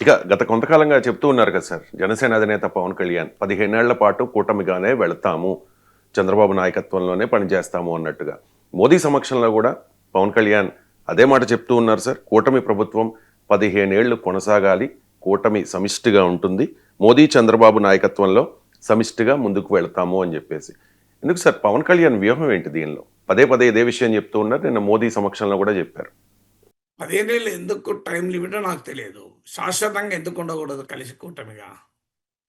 ఇక గత కొంతకాలంగా చెప్తూ ఉన్నారు కదా సార్ జనసేన అధినేత పవన్ కళ్యాణ్ పదిహేనేళ్ళ పాటు కూటమిగానే వెళతాము చంద్రబాబు నాయకత్వంలోనే పనిచేస్తాము అన్నట్టుగా. మోదీ సమక్షంలో కూడా పవన్ కళ్యాణ్ అదే మాట చెప్తూ ఉన్నారు సార్ కూటమి ప్రభుత్వం పదిహేనేళ్ళు కొనసాగాలి కూటమి సమిష్టిగా ఉంటుంది మోదీ చంద్రబాబు నాయకత్వంలో సమిష్టిగా ముందుకు వెళతాము అని చెప్పేసి. ఎందుకు సార్ పవన్ కళ్యాణ్ వ్యూహం ఏంటి దీనిలో? పదే పదే ఇదే విషయం చెప్తూ ఉన్నారు నిన్న మోదీ సమక్షంలో కూడా చెప్పారు. పదిహేనేళ్ళు ఎందుకు టైం లిమిట్ నాకు తెలియదు. శాశ్వతంగా ఎందుకు ఉండకూడదు కలిసి కూటమిగా?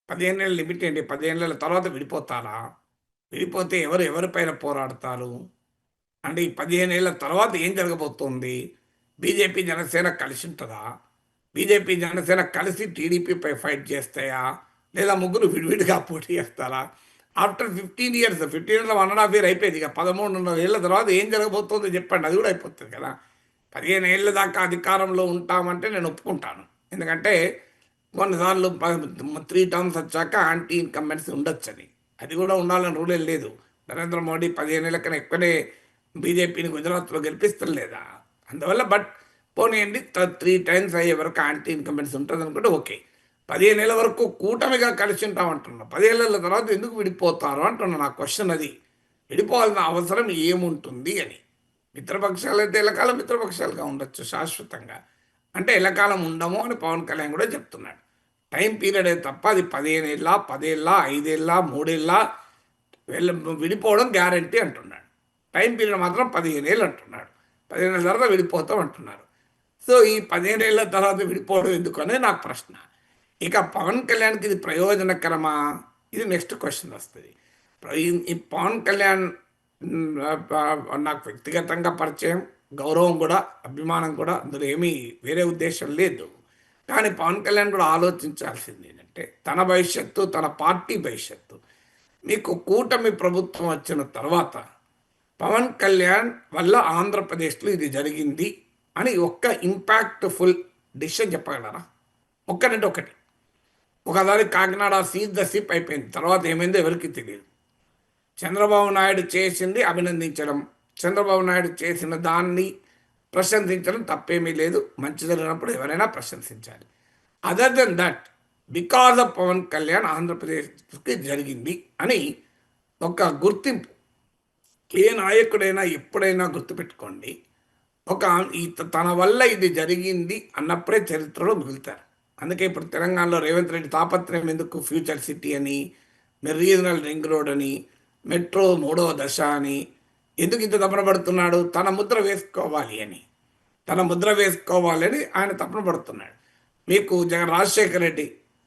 పదిహేనేళ్ళ లిమిట్ ఏంటి? పదిహేనేళ్ళ తర్వాత విడిపోతారా? విడిపోతే ఎవరు ఎవరిపైన పోరాడతారు? అంటే ఈ పదిహేనేళ్ళ తర్వాత ఏం జరగబోతోంది? బీజేపీ జనసేన కలిసి ఉంటుందా? బీజేపీ జనసేన కలిసి టీడీపీపై ఫైట్ చేస్తాయా? లేదా ముగ్గురు విడివిడిగా పోటీ చేస్తారా? After fifteen years fifteen years one and half year అయిపోయింది. ఇక పదమూడున్నర ఏళ్ళ తర్వాత ఏం జరగబోతుందో చెప్పండి. అది కూడా అయిపోతుంది కదా. పదిహేను ఏళ్ళ దాకా అధికారంలో ఉంటామంటే నేను ఒప్పుకుంటాను. ఎందుకంటే కొన్నిసార్లు త్రీ టర్మ్స్ వచ్చాక యాంటీ ఇన్కంబెన్సీ ఉండొచ్చని. అది కూడా ఉండాలని రూల్ ఏం లేదు. నరేంద్ర మోడీ పదిహేను ఏళ్ళ కన్నా ఎక్కువనే బీజేపీని గుజరాత్లో గెలిపిస్తలేదా? అందువల్ల బట్ పోనీయండి త్రీ టైమ్స్ అయ్యే వరకు యాంటీ ఇన్కంబెన్సీ ఉంటుంది అనుకుంటే ఓకే. పదిహేను నెలల వరకు కూటమిగా కలిసి ఉంటాం అంటున్నా పదిహేళ్ళ తర్వాత ఎందుకు విడిపోతారు అంటున్నా నా క్వశ్చన్ అది. విడిపోవాల్సిన అవసరం ఏముంటుంది అని. మిత్రపక్షాలు అయితే ఎల్లకాలం మిత్రపక్షాలుగా ఉండొచ్చు శాశ్వతంగా? అంటే ఎల్లకాలం ఉండము అని పవన్ కళ్యాణ్ కూడా చెప్తున్నాడు. టైం పీరియడ్ తప్ప అది పదిహేను ఏళ్ళ పదేళ్ళ ఐదేళ్ళ మూడేళ్ళ వెళ్ళ విడిపోవడం గ్యారంటీ అంటున్నాడు. టైం పీరియడ్ మాత్రం పదిహేను ఏళ్ళు అంటున్నాడు. పదిహేను ఏళ్ళ తర్వాత విడిపోతాం అంటున్నారు. సో ఈ పదిహేను ఏళ్ళ తర్వాత విడిపోవడం ఎందుకు అనేది నాకు ప్రశ్న. ఇక పవన్ కళ్యాణ్కి ఇది ప్రయోజనకరమా? ఇది నెక్స్ట్ క్వశ్చన్ వస్తుంది. ఈ- ఈ పవన్ కళ్యాణ్ నాకు వ్యక్తిగతంగా పరిచయం గౌరవం కూడా అభిమానం కూడా అందులో ఏమీ వేరే ఉద్దేశం లేదు. కానీ పవన్ కళ్యాణ్ కూడా ఆలోచించాల్సింది ఏంటంటే తన భవిష్యత్తు తన పార్టీ భవిష్యత్తు. మీకు కూటమి ప్రభుత్వం వచ్చిన తర్వాత పవన్ కళ్యాణ్ వల్ల ఆంధ్రప్రదేశ్లో ఇది జరిగింది అని ఒక్క ఇంపాక్ట్ఫుల్ డిసిషన్ చెప్పగలరా? ఒక్కటంటే ఒకటి. ఒకసారి కాకినాడ సీజ్ ద సిప్ అయిపోయింది. తర్వాత ఏమైందో ఎవరికి తెలియదు. చంద్రబాబు నాయుడు చేసింది అభినందించడం. చంద్రబాబు నాయుడు చేసిన దాన్ని ప్రశంసించడం తప్పేమీ లేదు. మంచి జరిగినప్పుడు ఎవరైనా ప్రశంసించాలి. Other than that because of Pawan Kalyan ఆంధ్రప్రదేశ్కి జరిగింది అని ఒక గుర్తింపు. ఏ నాయకుడైనా ఎప్పుడైనా గుర్తుపెట్టుకోండి. ఒక తన వల్ల ఇది జరిగింది అన్నప్పుడే చరిత్రలో మిగులుతారు. అందుకే ఇప్పుడు తెలంగాణలో రేవంత్ రెడ్డి తాపత్రయం ఎందుకు? ఫ్యూచర్ సిటీ అని మరి రీజనల్ రింగ్ రోడ్ అని మెట్రో మూడవ దశ అని ఎందుకు ఇంత తపన పడుతున్నాడు? తన ముద్ర వేసుకోవాలి అని. తన ముద్ర వేసుకోవాలని ఆయన తపన పడుతున్నాడు. మీకు జగన్ రాజశేఖర రెడ్డి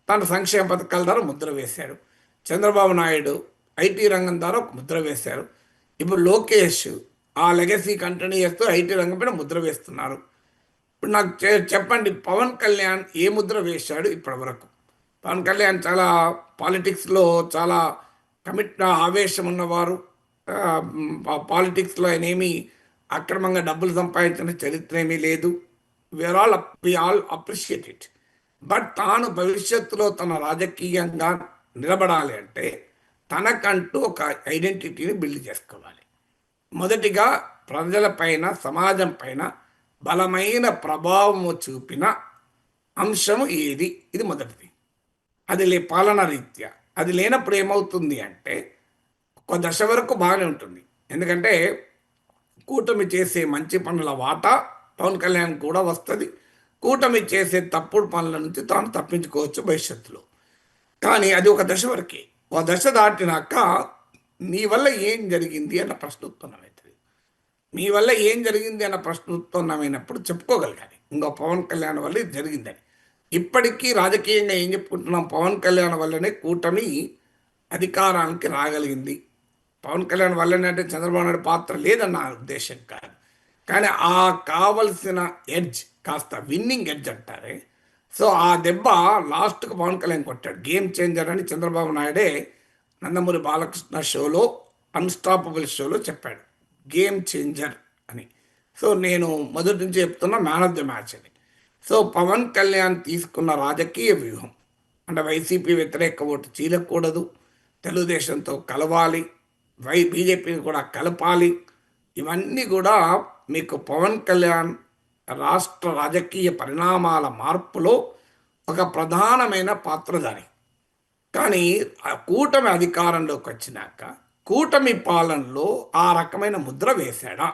తన సంక్షేమ పథకాల ద్వారా ముద్ర వేశాడు. చంద్రబాబు నాయుడు ఐటీ రంగం ద్వారా ఒక ముద్ర వేశారు. ఇప్పుడు లోకేష్ ఆ లెగసీ కంటిన్యూ చేస్తూ ఐటీ రంగం పైన ముద్ర వేస్తున్నారు. ఇప్పుడు నాకు చెప్పండి పవన్ కళ్యాణ్ ఏ ముద్ర వేశాడు ఇప్పటి వరకు పవన్ కళ్యాణ్ చాలా పాలిటిక్స్లో చాలా కమిట్ ఆవేశం ఉన్నవారు పాలిటిక్స్లో ఆయన ఏమీ అక్రమంగా డబ్బులు సంపాదించిన చరిత్ర ఏమీ లేదు. Where all we all appreciate it but తాను భవిష్యత్తులో తన రాజకీయంగా నిలబడాలి అంటే తనకంటూ ఒక ఐడెంటిటీని బిల్డ్ చేసుకోవాలి. మొదటిగా ప్రజలపైన సమాజం పైన బలమైన ప్రభావము చూపిన అంశము ఏది? ఇది మొదటిది. అది లే పాలన రీత్యా. అది లేనప్పుడు ఏమవుతుంది అంటే ఒక దశ వరకు బాగానే ఉంటుంది. ఎందుకంటే కూటమి చేసే మంచి పనుల వాటా పవన్ కళ్యాణ్ కూడా వస్తుంది. కూటమి చేసే తప్పుడు పనుల నుంచి తాను తప్పించుకోవచ్చు భవిష్యత్తులో. కానీ అది ఒక దశ వరకే. ఒక దశ దాటినాక నీ వల్ల ఏం జరిగింది అన్న ప్రశ్న ఉత్పన్నమవుతుంది మీ వల్ల ఏం జరిగింది అన్న ప్రశ్న ఉత్పన్నమైనప్పుడు చెప్పుకోగలగాలి. ఇంకో పవన్ కళ్యాణ్ వల్ల ఇది జరిగిందని. ఇప్పటికీ రాజకీయంగా ఏం చెప్పుకుంటున్నాం? పవన్ కళ్యాణ్ వల్లనే కూటమి అధికారానికి రాగలిగింది. పవన్ కళ్యాణ్ వల్లనే అంటే చంద్రబాబు నాయుడు పాత్ర లేదన్న నా ఉద్దేశం కాదు. కానీ ఆ కావలసిన ఎడ్జ్ కాస్త విన్నింగ్ ఎడ్జ్ అంటారే. సో ఆ దెబ్బ లాస్ట్కి పవన్ కళ్యాణ్ కొట్టాడు. గేమ్ చేంజర్ అని చంద్రబాబు నాయుడే నందమూరి బాలకృష్ణ షోలో అన్స్టాపబుల్ షోలో చెప్పాడు. గేమ్ చేంజర్ అని. సో నేను మొదటి నుంచి చెప్తున్నా మ్యాన్ ఆఫ్ ది మ్యాచ్ అని. సో పవన్ కళ్యాణ్ తీసుకున్న రాజకీయ వ్యూహం. అంటే వైసీపీ వ్యతిరేక ఓటు చీలకూడదు తెలుగుదేశంతో కలవాలి వై బీజేపీని కూడా కలపాలి. ఇవన్నీ కూడా మీకు పవన్ కళ్యాణ్ రాష్ట్ర రాజకీయ పరిణామాల మార్పులో ఒక ప్రధానమైన పాత్రధారి కానీ ఆ కూటమి అధికారంలోకి వచ్చినాక కూటమి పాలనలో ఆ రకమైన ముద్ర వేశాడా?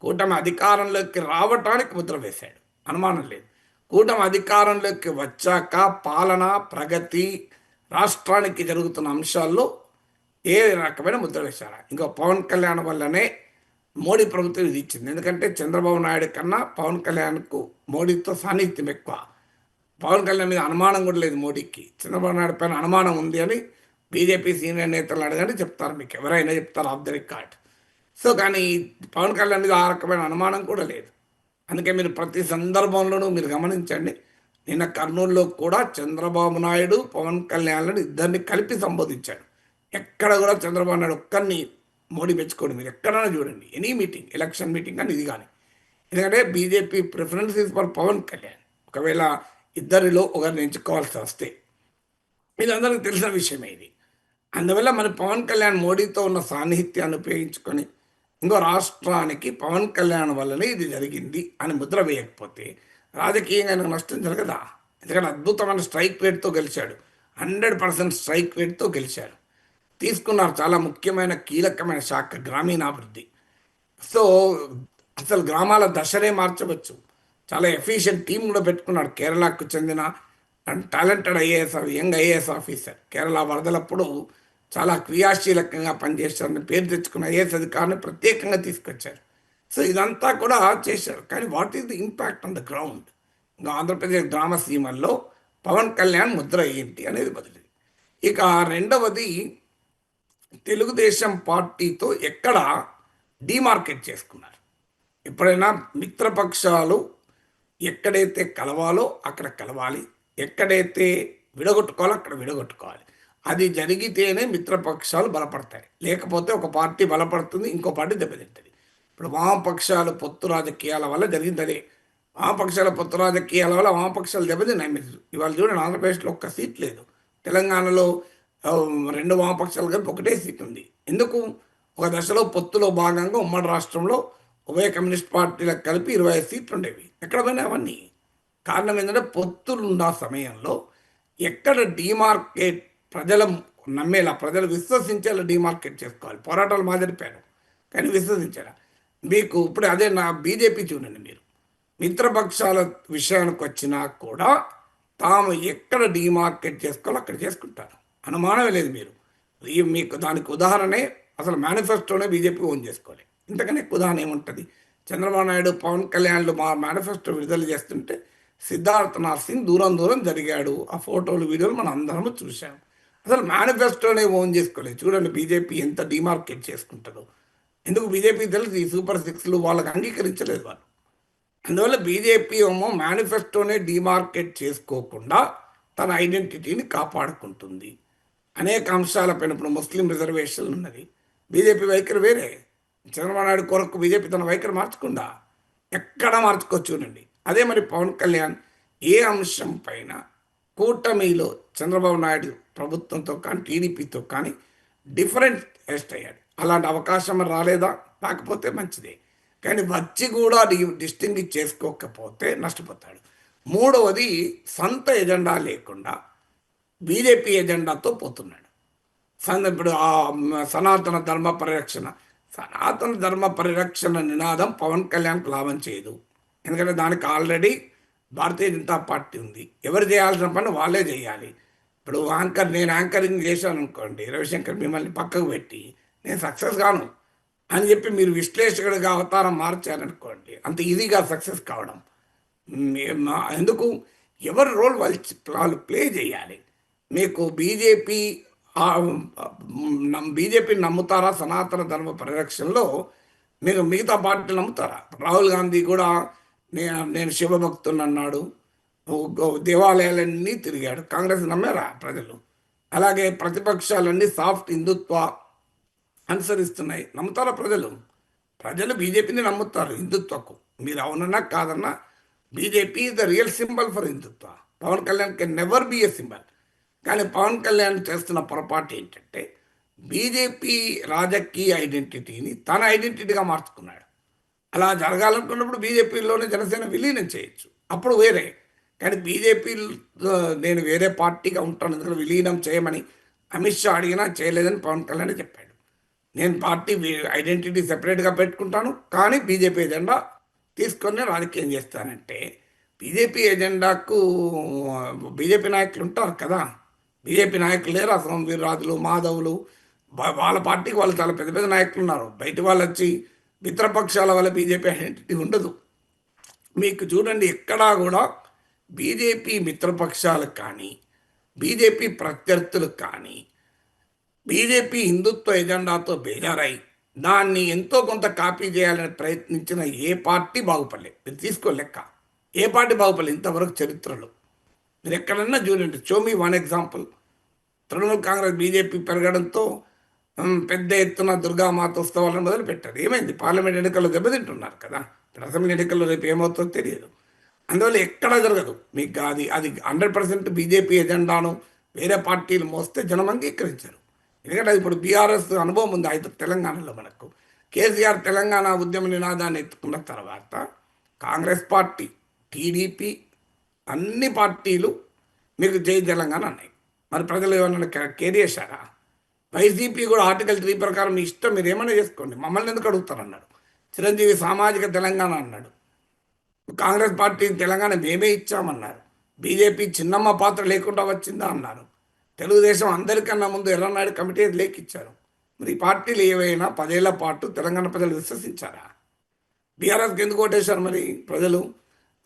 కూటమి అధికారంలోకి రావటానికి ముద్ర వేశాడు. అనుమానం లేదు. కూటమి అధికారంలోకి వచ్చాక పాలన ప్రగతి రాష్ట్రానికి జరుగుతున్న అంశాల్లో ఏ రకమైన ముద్ర వేశారా? ఇంకా పవన్ కళ్యాణ్ వల్లనే మోడీ ప్రభుత్వం ఇది ఇచ్చింది. ఎందుకంటే చంద్రబాబు నాయుడు కన్నా పవన్ కళ్యాణ్కు మోడీతో సాన్నిహిత్యం ఎక్కువ. పవన్ కళ్యాణ్ మీద అనుమానం కూడా లేదు మోడీకి. చంద్రబాబు నాయుడు పైన అనుమానం ఉంది అని బీజేపీ సీనియర్ నేతలు అడగని చెప్తారు మీకు. ఎవరైనా చెప్తారు ఆఫ్ ద రికార్డ్. సో కానీ పవన్ కళ్యాణ్ మీద ఆ రకమైన అనుమానం కూడా లేదు. అందుకే మీరు ప్రతి సందర్భంలోనూ మీరు గమనించండి. నిన్న కర్నూలులో కూడా చంద్రబాబు నాయుడు పవన్ కళ్యాణ్లను ఇద్దరిని కలిపి సంబోధించాడు. ఎక్కడ కూడా చంద్రబాబు నాయుడు ఒక్కరిని మోడీ మెచ్చుకోండి. మీరు ఎక్కడైనా చూడండి. ఎనీ మీటింగ్ ఎలక్షన్ మీటింగ్ కానీ ఇది కానీ. ఎందుకంటే BJP preference is for Pawan Kalyan. ఒకవేళ ఇద్దరిలో ఒకరిని ఎంచుకోవాల్సి వస్తే. ఇది అందరికీ తెలిసిన విషయమే ఇది. అందువల్ల మరి పవన్ కళ్యాణ్ మోడీతో ఉన్న సాన్నిహిత్యాన్ని ఉపయోగించుకొని ఇంకో రాష్ట్రానికి పవన్ కళ్యాణ్ వల్లనే ఇది జరిగింది అని ముద్ర వేయకపోతే రాజకీయంగా ఆయనకు నష్టం జరగదా? ఎందుకంటే అద్భుతమైన స్ట్రైక్ రేట్తో గెలిచాడు. హండ్రెడ్ పర్సెంట్ స్ట్రైక్ రేట్తో గెలిచాడు. తీసుకున్నారు చాలా ముఖ్యమైన కీలకమైన శాఖ గ్రామీణాభివృద్ధి. సో అసలు గ్రామాల దశనే మార్చవచ్చు. చాలా ఎఫిషియెంట్ టీం కూడా పెట్టుకున్నాడు. కేరళకు చెందిన talented IAS young IAS officer. Kerala వరదలప్పుడు చాలా క్రియాశీలకంగా పనిచేస్తారని పేరు తెచ్చుకున్న ఐఏఎస్ అధికారిని ప్రత్యేకంగా తీసుకొచ్చారు. సో ఇదంతా కూడా చేశారు. కానీ what is the impact on the ground? ఇంకా ఆంధ్రప్రదేశ్ గ్రామ సీమల్లో పవన్ కళ్యాణ్ ముద్ర ఏంటి అనేది బదిలీ ఇక రెండవది తెలుగుదేశం పార్టీతో ఎక్కడ డీమార్కెట్ చేసుకున్నారు? ఎప్పుడైనా మిత్రపక్షాలు ఎక్కడైతే కలవాలో అక్కడ కలవాలి. ఎక్కడైతే విడగొట్టుకోవాలో అక్కడ విడగొట్టుకోవాలి. అది జరిగితేనే మిత్రపక్షాలు బలపడతాయి. లేకపోతే ఒక పార్టీ బలపడుతుంది ఇంకో పార్టీ దెబ్బతింటుంది. ఇప్పుడు వామపక్షాలు పొత్తు రాజకీయాల వల్ల జరిగింది అదే వామపక్షాల పొత్తు రాజకీయాల వల్ల వామపక్షాలు దెబ్బతిన్నాయి మీరు ఇవాళ చూడండి ఆంధ్రప్రదేశ్లో ఒక్క సీట్ లేదు. తెలంగాణలో రెండు వామపక్షాలు కలిపి ఒకటే సీట్ ఉంది. ఎందుకు? ఒక దశలో పొత్తులో భాగంగా ఉమ్మడి రాష్ట్రంలో ఉభయ కమ్యూనిస్ట్ పార్టీలకు కలిపి ఇరవై సీట్లు ఉండేవి. ఎక్కడ పోయినా అవన్నీ? కారణం ఏంటంటే పొత్తులు ఉన్న సమయంలో ఎక్కడ డిమార్కెట్ ప్రజల నమ్మేలా ప్రజలు విశ్వసించేలా డిమార్కెట్ చేసుకోవాలి. పోరాటాలు మాదిరిపోయారు కానీ విశ్వసించారా. మీకు ఇప్పుడు అదే నా బీజేపీ చూడండి మీరు. మిత్రపక్షాల విషయానికి వచ్చినా కూడా తాము ఎక్కడ డిమార్కెట్ చేసుకోవాలో అక్కడ చేసుకుంటారు. అనుమానమే లేదు మీరు. ఈ మీకు దానికి ఉదాహరణే అసలు మేనిఫెస్టోనే బీజేపీ ఓన్ చేసుకోవాలి. ఇంతకనే ఉదాహరణ ఏముంటుంది? చంద్రబాబు నాయుడు పవన్ కళ్యాణ్లు మా మేనిఫెస్టో విడుదల చేస్తుంటే సిద్ధార్థ నాథ్ సింగ్ దూరం దూరం జరిగాడు. ఆ ఫోటోలు వీడియోలు మనం అందరము చూశాము అసలు మేనిఫెస్టోనే ఓన్ చేసుకోలేదు. చూడండి బీజేపీ ఎంత డిమార్కెట్ చేసుకుంటాడో ఎందుకు బీజేపీ తెలుసు? ఈ సూపర్ సిక్స్లు వాళ్ళకి అంగీకరించలేదు వాళ్ళు. అందువల్ల బీజేపీ ఏమో మేనిఫెస్టోనే డిమార్కెట్ చేసుకోకుండా తన ఐడెంటిటీని కాపాడుకుంటుంది. అనేక అంశాలపైన ఇప్పుడు ముస్లిం రిజర్వేషన్లు ఉన్నది బీజేపీ వైఖరి వేరే. చంద్రబాబు నాయుడు కొరకు బీజేపీ తన వైఖరి మార్చకుండా ఎక్కడ మార్చుకోవచ్చు చూడండి. అదే మరి పవన్ కళ్యాణ్ ఏ అంశం పైన కూటమిలో చంద్రబాబు నాయుడు ప్రభుత్వంతో కానీ టీడీపీతో కానీ డిఫరెంట్ టెస్ట్ అయ్యాడు. అలాంటి అవకాశం రాలేదా? రాకపోతే మంచిదే. కానీ వచ్చి కూడా డిస్టింగ్విష్ చేసుకోకపోతే నష్టపోతాడు. మూడవది సొంత ఎజెండా లేకుండా బీజేపీ ఎజెండాతో పోతున్నాడు. సన్ ఇప్పుడు ఆ సనాతన ధర్మ పరిరక్షణ సనాతన ధర్మ పరిరక్షణ నినాదం పవన్ కళ్యాణ్కు లాభం చేయదు. ఎందుకంటే దానికి ఆల్రెడీ భారతీయ జనతా పార్టీ ఉంది. ఎవరు చేయాల్సిన పని వాళ్ళే చేయాలి. ఇప్పుడు యాంకర్ నేను యాంకరింగ్ చేశాను అనుకోండి రవిశంకర్ మిమ్మల్ని పక్కకు పెట్టి నేను సక్సెస్ కాను అని చెప్పి మీరు విశ్లేషకుడిగా అవతారం మార్చారనుకోండి అంత ఈజీగా సక్సెస్ కావడం. ఎందుకు? ఎవరి రోల్ వాళ్ళు వాళ్ళు ప్లే చేయాలి. మీకు బీజేపీ బీజేపీ నమ్ముతారా? సనాతన ధర్మ పరిరక్షణలో మీరు మిగతా పార్టీలు నమ్ముతారా? రాహుల్ గాంధీ కూడా నేను నేను శివభక్తుని అన్నాడు దేవాలయాలన్నీ తిరిగాడు. కాంగ్రెస్ నమ్మారా ప్రజలు? అలాగే ప్రతిపక్షాలన్నీ సాఫ్ట్ హిందుత్వ అనుసరిస్తున్నాయి. నమ్ముతారా ప్రజలు? ప్రజలు బీజేపీని నమ్ముతారు హిందుత్వకు. మీరు అవునన్నా కాదన్నా BJP the real symbol for Hindutva. Pawan Kalyan can never be a symbol కానీ పవన్ కళ్యాణ్ చేస్తున్న పొరపాటు ఏంటంటే బీజేపీ రాజకీయ ఐడెంటిటీని తన ఐడెంటిటీగా మార్చుకున్నాడు. అలా జరగాలనుకున్నప్పుడు బీజేపీలోనే జనసేన విలీనం చేయొచ్చు. అప్పుడు వేరే. కానీ బీజేపీ నేను వేరే పార్టీగా ఉంటాను ఎందుకంటే విలీనం చేయమని అమిత్ షా అడిగినా చేయలేదని పవన్ కళ్యాణ్ చెప్పాడు. నేను పార్టీ ఐడెంటిటీ సెపరేట్గా పెట్టుకుంటాను కానీ బీజేపీ ఎజెండా తీసుకొని రాజకీయం చేస్తానంటే బీజేపీ ఎజెండాకు బీజేపీ నాయకులు ఉంటారు కదా. బీజేపీ నాయకులు లేరు? అసలు వీర్రాజులు మాధవులు వాళ్ళ పార్టీకి వాళ్ళు చాలా పెద్ద పెద్ద నాయకులు ఉన్నారు. బయట వాళ్ళు వచ్చి మిత్రపక్షాల వల్ల బీజేపీ ఐడెంటిటీ ఉండదు. మీకు చూడండి ఎక్కడా కూడా బీజేపీ మిత్రపక్షాలకు కానీ బీజేపీ ప్రత్యర్థులకు కానీ బీజేపీ హిందుత్వ ఎజెండాతో బేజారై దాన్ని ఎంతో కొంత కాపీ చేయాలని ప్రయత్నించిన ఏ పార్టీ బాగుపడలేదు మీరు తీసుకో లెక్క. ఏ పార్టీ బాగుపడలేదు ఇంతవరకు చరిత్రలో. మీరు ఎక్కడన్నా చూడండి show me one example Trinamool Congress BJP పెరగడంతో పెద్ద ఎత్తున దుర్గామాత ఉత్సవాలను మొదలుపెట్టారు. ఏమైంది? పార్లమెంట్ ఎన్నికల్లో దెబ్బతింటున్నారు కదా. అసెంబ్లీ ఎన్నికల్లో రేపు ఏమవుతుందో తెలియదు. అందువల్ల ఎక్కడా జరగదు. మీకు అది అది హండ్రెడ్ పర్సెంట్ బీజేపీ ఎజెండాను వేరే పార్టీలు మోస్తే జనం అంగీకరించారు. ఎందుకంటే అది ఇప్పుడు బీఆర్ఎస్ అనుభవం ఉంది. అయితే తెలంగాణలో మనకు కేసీఆర్ తెలంగాణ ఉద్యమ నినాదాన్ని ఎత్తుకున్న తర్వాత కాంగ్రెస్ పార్టీ టీడీపీ అన్ని పార్టీలు మీకు జై తెలంగాణ అన్నాయి. మరి ప్రజలు ఏమన్నా కే- కేర్ చేశారా? వైసీపీ కూడా ఆర్టికల్ త్రీ ప్రకారం మీ ఇష్టం మీరు ఏమైనా చేసుకోండి. మమ్మల్ని ఎందుకు అడుగుతారన్నాడు. చిరంజీవి సామాజిక తెలంగాణ అన్నాడు. కాంగ్రెస్ పార్టీ తెలంగాణ మేమే ఇచ్చామన్నారు. బీజేపీ చిన్నమ్మ పాత్ర లేకుండా వచ్చిందా అన్నారు. తెలుగుదేశం అందరికన్నా ముందు ఎర్రనాయుడు కమిటీ లేఖిచ్చారు మరి ఈ పార్టీలు ఏవైనా పదేళ్ళ పాటు తెలంగాణ ప్రజలు విశ్వసించారా? బీఆర్ఎస్కి ఎందుకు ఓటేశారు మరి ప్రజలు?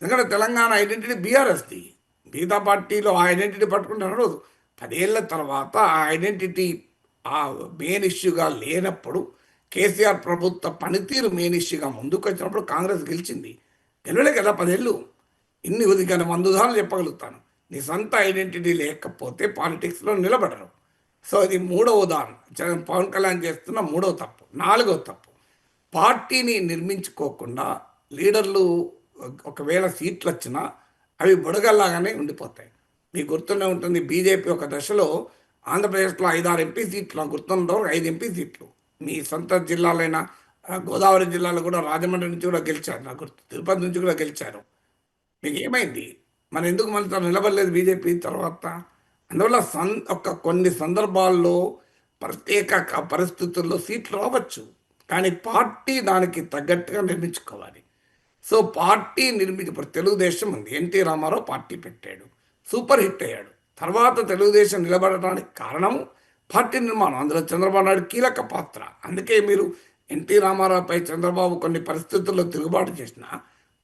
ఎందుకంటే తెలంగాణ ఐడెంటిటీ బీఆర్ఎస్ది. మిగతా పార్టీలో ఆ ఐడెంటిటీ పట్టుకుంటే పదేళ్ళ తర్వాత ఆ ఐడెంటిటీ ఆ మెయిన్ ఇష్యూగా లేనప్పుడు కేసీఆర్ ప్రభుత్వ పనితీరు మెయిన్ ఇష్యూగా ముందుకు వచ్చినప్పుడు కాంగ్రెస్ గెలిచింది. గెలవలే కదా పదేళ్ళు. ఇన్ని ఉదిగానే వంద ఉదాహరణలు చెప్పగలుగుతాను. నీ సొంత ఐడెంటిటీ లేకపోతే పాలిటిక్స్లో నిలబడరు. సో ఇది మూడవ ఉదాహరణ. పవన్ కళ్యాణ్ చేస్తున్న మూడవ తప్పు నాలుగవ తప్పు. పార్టీని నిర్మించుకోకుండా లీడర్లు ఒకవేళ సీట్లు వచ్చినా అవి బుడగల్లాగానే ఉండిపోతాయి. మీకు గుర్తునే ఉంటుంది బీజేపీ ఒక దశలో ఆంధ్రప్రదేశ్లో ఐదారు ఎంపీ సీట్లు నాకు గుర్తున్నంత ఐదు ఎంపీ సీట్లు. మీ సొంత జిల్లాలైన గోదావరి జిల్లాలో కూడా రాజమండ్రి నుంచి కూడా గెలిచారు. నాకు గుర్తు తిరుపతి నుంచి కూడా గెలిచారు. మీకు ఏమైంది? మన ఎందుకు మళ్ళీ తను నిలబడలేదు బీజేపీ తర్వాత? అందువల్ల సం ఒక కొన్ని సందర్భాల్లో ప్రత్యేక పరిస్థితుల్లో సీట్లు రావచ్చు. కానీ పార్టీ దానికి తగ్గట్టుగా నిర్మించుకోవాలి. సో పార్టీ నిర్మించి ఇప్పుడు తెలుగుదేశం ఉంది. ఎన్టీ రామారావు పార్టీ పెట్టాడు. సూపర్ హిట్ అయ్యాడు. తర్వాత తెలుగుదేశం నిలబడటానికి కారణం పార్టీ నిర్మాణం. అందులో చంద్రబాబు నాయుడు కీలక పాత్ర. అందుకే మీరు ఎన్టీ రామారావుపై చంద్రబాబు కొన్ని పరిస్థితుల్లో తిరుగుబాటు చేసిన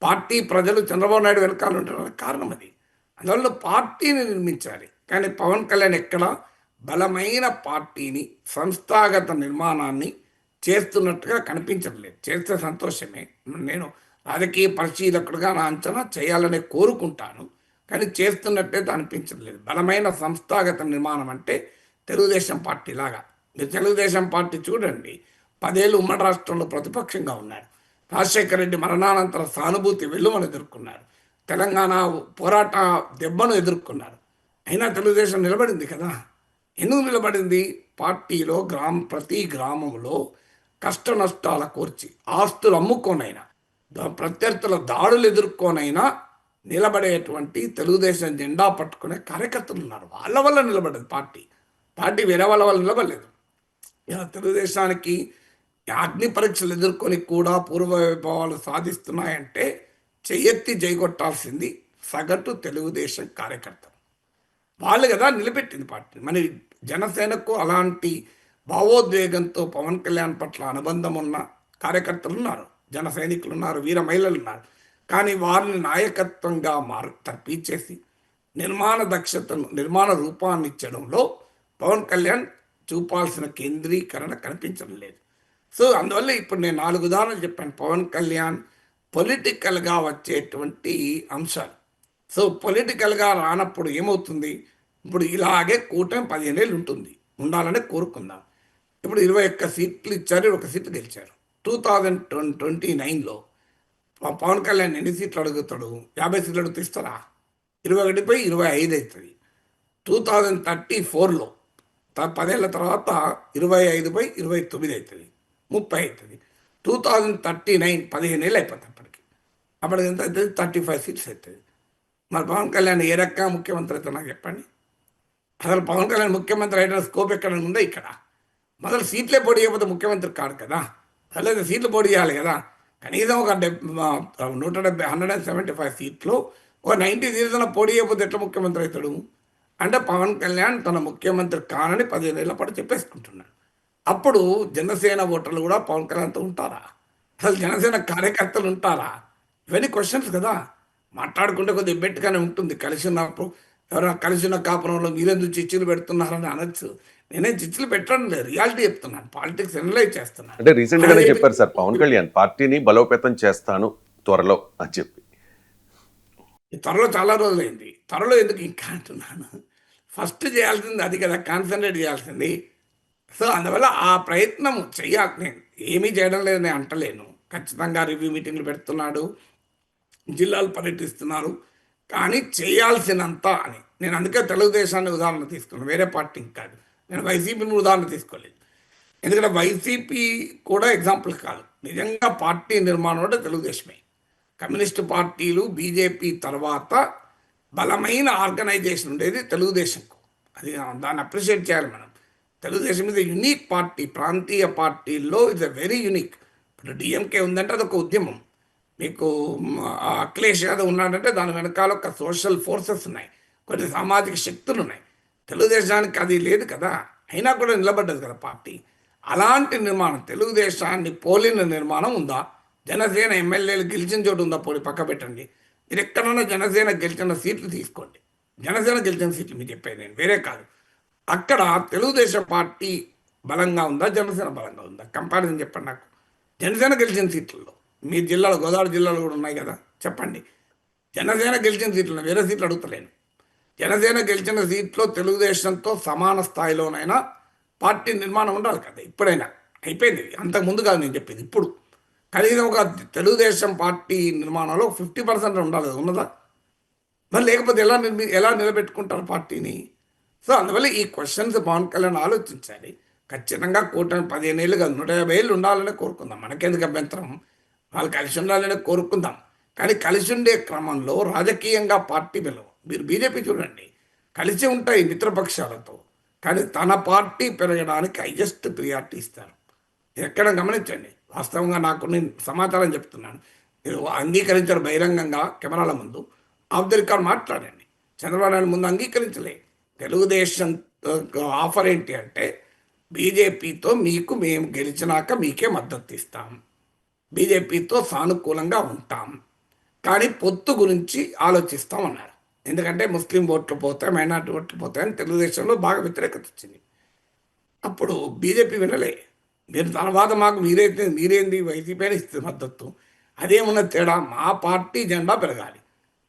పార్టీ ప్రజలు చంద్రబాబు నాయుడు వెనకాల ఉండడానికి కారణం అది. అందువల్ల పార్టీని నిర్మించాలి. కానీ పవన్ కళ్యాణ్ ఎక్కడ? బలమైన పార్టీని సంస్థాగత నిర్మాణాన్ని చేస్తున్నట్టుగా కనిపించట్లేదు. చేస్తే సంతోషమే. నేను రాజకీయ పరిశీలకుడుగా నా అంచనా చేయాలనే కోరుకుంటాను. కానీ చేస్తున్నట్టయితే అనిపించట్లేదు. బలమైన సంస్థాగత నిర్మాణం అంటే తెలుగుదేశం పార్టీ లాగా. మీరు తెలుగుదేశం పార్టీ చూడండి. పదేళ్ళు ఉమ్మడి రాష్ట్రంలో ప్రతిపక్షంగా ఉన్నారు. రాజశేఖర రెడ్డి మరణానంతర సానుభూతి వెల్లువను ఎదుర్కొన్నారు. తెలంగాణ పోరాట దెబ్బను ఎదుర్కొన్నారు. అయినా తెలుగుదేశం నిలబడింది కదా? ఎందుకు నిలబడింది? పార్టీలో గ్రామ ప్రతి గ్రామంలో కష్ట నష్టాల కోర్చి ఆస్తులు అమ్ముకోనైనా ప్రత్యర్థుల దాడులు ఎదుర్కొనైనా నిలబడేటువంటి తెలుగుదేశం జెండా పట్టుకునే కార్యకర్తలు ఉన్నారు వాళ్ళ వల్ల నిలబడదు పార్టీ. పార్టీ వేరే వాళ్ళ వల్ల నిలబడలేదు. ఇలా తెలుగుదేశానికి అగ్ని పరీక్షలు ఎదుర్కొని కూడా పూర్వ వైభవాలు సాధిస్తున్నాయంటే చెయ్యెత్తి జైగొట్టాల్సింది సగటు తెలుగుదేశం కార్యకర్త వాళ్ళు కదా నిలబెట్టింది పార్టీ. మరి జనసేనకు అలాంటి భావోద్వేగంతో పవన్ కళ్యాణ్ పట్ల అనుబంధం ఉన్న కార్యకర్తలు ఉన్నారు జన సైనికులు ఉన్నారు వీర మహిళలు ఉన్నారు కానీ వారిని నాయకత్వంగా మారు తర్పించేసి నిర్మాణ దక్షతను నిర్మాణ రూపాన్ని ఇచ్చడంలో పవన్ కళ్యాణ్ చూపాల్సిన కేంద్రీకరణ కనిపించడం లేదు. సో అందువల్ల ఇప్పుడు నేను నాలుగు ఉదాహరణలు చెప్పాను. పవన్ కళ్యాణ్ పొలిటికల్గా వచ్చేటువంటి అంశాలు. సో పొలిటికల్గా రానప్పుడు ఏమవుతుంది? ఇప్పుడు ఇలాగే కూటమి పదిహేను ఏళ్ళు ఉంటుంది. ఉండాలని కోరుకుందాం. ఇప్పుడు ఇరవై ఒక్క సీట్లు ఇచ్చారు ఒక సీట్లు గెలిచారు. టూ థౌజండ్ ట్వంటీ నైన్లో పవన్ కళ్యాణ్ ఎన్ని సీట్లు అడుగుతాడు యాభై సీట్లు అడుగుతూ ఇస్తారా ఇరవై ఒకటిపై ఇరవై ఐదు అవుతుంది టూ థౌజండ్ థర్టీ ఫోర్లో పదేళ్ళ తర్వాత ఇరవై ఐదు బై ఇరవై తొమ్మిది అవుతుంది ముప్పై అవుతుంది టూ థౌజండ్ థర్టీ నైన్ పదిహేను ఏళ్ళు అయిపోతుంది అప్పటికి అప్పటికి ఎంత అవుతుంది థర్టీ ఫైవ్ సీట్స్ అవుతుంది మరి పవన్ కళ్యాణ్ ఏ రకంగా ముఖ్యమంత్రి అయితే నాకు చెప్పండి అసలు పవన్ కళ్యాణ్ ముఖ్యమంత్రి అయిన స్కోప్ ఎక్కడ ఉందో ఇక్కడ మొదలు సీట్లే పోటీ చేయకపోతే ముఖ్యమంత్రి కాడు కదా అసలు సీట్లు పోటీ చేయాలి కదా కనీసం ఒక నూట డెబ్బై హండ్రెడ్ అండ్ సెవెంటీ ఫైవ్ సీట్లు ఒక నైంటీ సీట్ల పోటీ చేయకపోతే ఎట్లా ముఖ్యమంత్రి అవుతాడు? అంటే పవన్ కళ్యాణ్ తన ముఖ్యమంత్రి కానని పదిహేను ఏళ్ళ పాటు చెప్పేసుకుంటున్నాడు. అప్పుడు జనసేన ఓటర్లు కూడా పవన్ కళ్యాణ్తో ఉంటారా? అసలు జనసేన కార్యకర్తలు ఉంటారా? ఇవన్నీ క్వశ్చన్స్ కదా. మాట్లాడుకుంటే కొద్దిగా బెట్గానే ఉంటుంది. కలిసి ఉన్నప్పుడు ఎవరైనా కలిసి ఉన్న కాపురంలో మీరెందుకు చిచ్చులు పెడుతున్నారని అనొచ్చు. నేనేం చిచ్చులు పెట్టడం లేదు. రియాలిటీ చెప్తున్నాను. పాలిటిక్స్ ఎనలైజ్ చేస్తున్నాను. అంటే రీసెంట్ గానే చెప్పారు సార్ పవన్ కళ్యాణ్ పార్టీని బలోపేతం చేస్తాను త్వరలో అని చెప్పి. త్వరలో చాలా రోజులైంది. త్వరలో ఎందుకు ఇంకా అంటున్నాను? ఫస్ట్ చేయాల్సింది అది కదా కాన్సన్ట్రేట్ చేయాల్సింది. సో అందువల్ల ఆ ప్రయత్నం చెయ్యాలి. నేను ఏమీ చేయడం లేదు నేను అంటలేను. ఖచ్చితంగా రివ్యూ మీటింగ్లు పెడుతున్నాడు జిల్లాలు పర్యటిస్తున్నారు. కానీ చేయాల్సినంత అని. నేను అందుకే తెలుగుదేశాన్ని ఉదాహరణ తీసుకున్నాను. వేరే పార్టీ కాదు. నేను వైసీపీని ఉదాహరణ తీసుకోలేదు. ఎందుకంటే వైసీపీ కూడా ఎగ్జాంపుల్ కాదు. నిజంగా పార్టీ నిర్మాణం అంటే తెలుగుదేశమే. కమ్యూనిస్టు పార్టీలు బీజేపీ తర్వాత బలమైన ఆర్గనైజేషన్ ఉండేది తెలుగుదేశంకు. అది దాన్ని అప్రిషియేట్ చేయాలి మనం. తెలుగుదేశం ఇది యునిక్ పార్టీ ప్రాంతీయ పార్టీల్లో ఇట్స్ అ వెరీ యునిక్. ఇప్పుడు డిఎంకే ఉందంటే అదొక ఉద్యమం. మీకు అఖిలేష్ యాదవ్ ఉన్నాడంటే దాని వెనకాల ఒక సోషల్ ఫోర్సెస్ ఉన్నాయి. కొన్ని సామాజిక శక్తులు ఉన్నాయి. తెలుగుదేశానికి అది లేదు కదా. అయినా కూడా నిలబడ్డది కదా పార్టీ. అలాంటి నిర్మాణం తెలుగుదేశాన్ని పోలిన నిర్మాణం ఉందా? జనసేన ఎమ్మెల్యేలు గెలిచిన చోటు ఉందా? పోలి పక్క పెట్టండి. మీరు ఎక్కడన్నా జనసేన గెలిచిన సీట్లు తీసుకోండి. జనసేన గెలిచిన సీట్లు మీరు చెప్పేది నేను వేరే కాదు. అక్కడ తెలుగుదేశం పార్టీ బలంగా ఉందా? జనసేన బలంగా ఉందా? కంపారిజన్ చెప్పండి నాకు. జనసేన గెలిచిన సీట్లలో మీ జిల్లాలో గోదావరి జిల్లాలో కూడా ఉన్నాయి కదా? చెప్పండి. జనసేన గెలిచిన సీట్లు వేరే సీట్లు అడుగుతలేను. జనసేన గెలిచిన సీట్లో తెలుగుదేశంతో సమాన స్థాయిలోనైనా పార్టీ నిర్మాణం ఉండాలి కదా ఇప్పుడైనా. అయిపోయింది. అంతకుముందు కాదు నేను చెప్పేది ఇప్పుడు. కనీసం ఒక తెలుగుదేశం పార్టీ నిర్మాణంలో ఫిఫ్టీ పర్సెంట్ ఉండాలి ఉన్నదా? మరి లేకపోతే ఎలా నిర్మి ఎలా నిలబెట్టుకుంటారు పార్టీని? సో అందువల్ల ఈ క్వశ్చన్స్ పవన్ కళ్యాణ్ ఆలోచించాలి. ఖచ్చితంగా కూటమి పదిహేను ఏళ్ళు కాదు నూట యాభై ఏళ్ళు ఉండాలని కోరుకుందాం. మనకెందుకు అభ్యంతరం? వాళ్ళు కలిసి ఉండాలని కోరుకుందాం. కానీ కలిసి ఉండే క్రమంలో రాజకీయంగా పార్టీ పిలవ మీరు బీజేపీ చూడండి. కలిసి ఉంటాయి మిత్రపక్షాలతో. కానీ తన పార్టీ పెరగడానికి హైయెస్ట్ ప్రియారిటీ ఇస్తారు. ఎక్కడ గమనించండి. వాస్తవంగా నాకు నేను సమాచారం చెప్తున్నాను. మీరు అంగీకరించారు బహిరంగంగా కెమెరాల ముందు. అబ్దుల్ ది మాట్లాడండి. చంద్రబాబు నాయుడు ముందు అంగీకరించలే. తెలుగుదేశం ఆఫర్ ఏంటి అంటే బీజేపీతో మీకు మేము గెలిచినాక మీకే మద్దతు ఇస్తాం. బీజేపీతో సానుకూలంగా ఉంటాం. కానీ పొత్తు గురించి ఆలోచిస్తామన్నారు. ఎందుకంటే ముస్లిం ఓట్లు పోతాయి మైనార్టీ ఓట్లు పోతాయని తెలుగుదేశంలో బాగా వ్యతిరేకత వచ్చింది. అప్పుడు బీజేపీ వినలే. మీరు తర్వాత మాకు మీరైతే మీరేంది వైసీపీ అని ఇస్తుంది మద్దతు. అదేమున్న తేడా? మా పార్టీ జెండా పెరగాలి.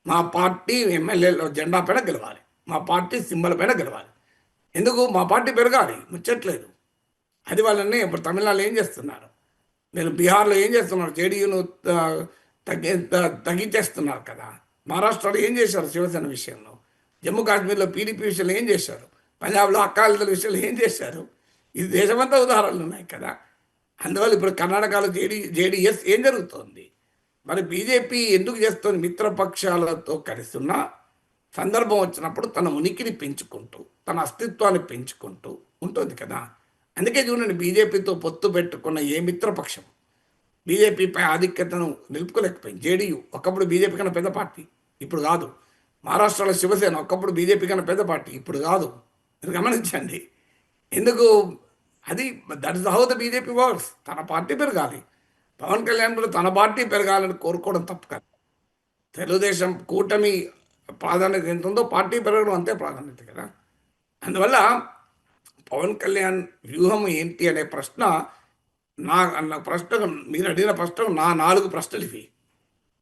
మా పార్టీ ఎమ్మెల్యేల జెండా పైన గెలవాలి. మా పార్టీ సింబల్ పైన గెలవాలి. ఎందుకు? మా పార్టీ పెరగాలి. ముచ్చట్లేదు. అది వాళ్ళని ఇప్పుడు తమిళనాడులో ఏం చేస్తున్నారు? మీరు బీహార్లో ఏం చేస్తున్నారు? జేడీయూను తగ్గి త- తగ్గించేస్తున్నారు కదా. మహారాష్ట్రలో ఏం చేశారు శివసేన విషయంలో? జమ్మూ కాశ్మీర్లో పీడీపీ విషయంలో ఏం చేశారు? పంజాబ్లో అకాలీదల విషయంలో ఏం చేశారు? ఇది దేశమంతా ఉదాహరణలు ఉన్నాయి కదా. అందువల్ల ఇప్పుడు కర్ణాటకలో జేడీ జేడీఎస్ ఏం జరుగుతోంది? మరి బీజేపీ ఎందుకు చేస్తుంది మిత్రపక్షాలతో కలిసి సందర్భం వచ్చినప్పుడు తన ఉనికిని పెంచుకుంటూ తన అస్తిత్వాన్ని పెంచుకుంటూ ఉంటుంది కదా. అందుకే చూడండి బీజేపీతో పొత్తు పెట్టుకున్న ఏ మిత్రపక్షం? బీజేపీపై ఆధిక్యతను నిలుపుకోలేకపోయింది. జేడీయూ ఒకప్పుడు బీజేపీ కన్నా పెద్ద పార్టీ ఇప్పుడు కాదు. మహారాష్ట్రలో శివసేన ఒకప్పుడు బీజేపీ కన్నా పెద్ద పార్టీ ఇప్పుడు కాదు. మీరు గమనించండి. ఎందుకు? అది that is how the BJP works. తన పార్టీ పెరగాలి. పవన్ కళ్యాణ్ కూడా తన పార్టీ పెరగాలని కోరుకోవడం తప్పు కాదు. తెలుగుదేశం కూటమి ప్రాధాన్యత ఎంత ఉందో పార్టీ పెరగడం అంతే ప్రాధాన్యత కదా. అందువల్ల పవన్ కళ్యాణ్ వ్యూహం ఏంటి అనే ప్రశ్న నా ప్రశ్న మీరు అడిగిన ప్రశ్న నా నాలుగు ప్రశ్నలు ఇవి